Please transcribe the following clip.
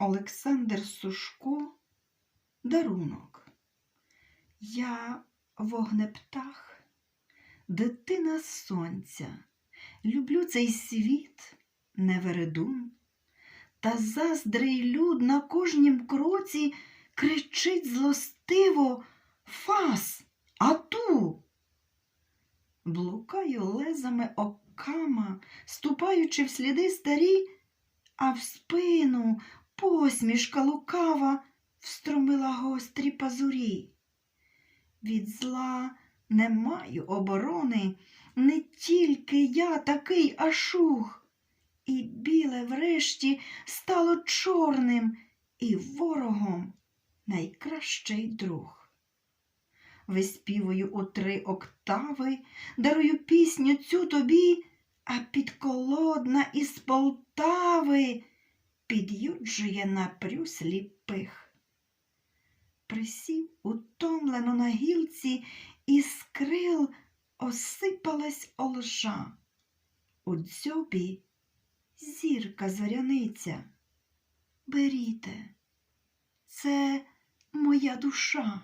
Олександр Сушко Дарунок. Я вогнептах, дитина сонця, люблю цей світ, не вередун, та заздрий люд на кожнім кроці кричить злостиво Фас, ату. Блукаю лезами окама, ступаючи в сліди старі, а в спину посмішка лукава встромила гострі пазурі. Від зла не маю оборони, не тільки я такий ашух, і біле врешті стало чорним, і ворогом найкращий друг. Виспівую у три октави, дарую пісню цю тобі, а підколодна із Полтави під'юджує на прюс ліпих. Присів утомлено на гілці, і з крил осипалась олжа. У дзьобі зірка зоряниця. Беріте, це моя душа.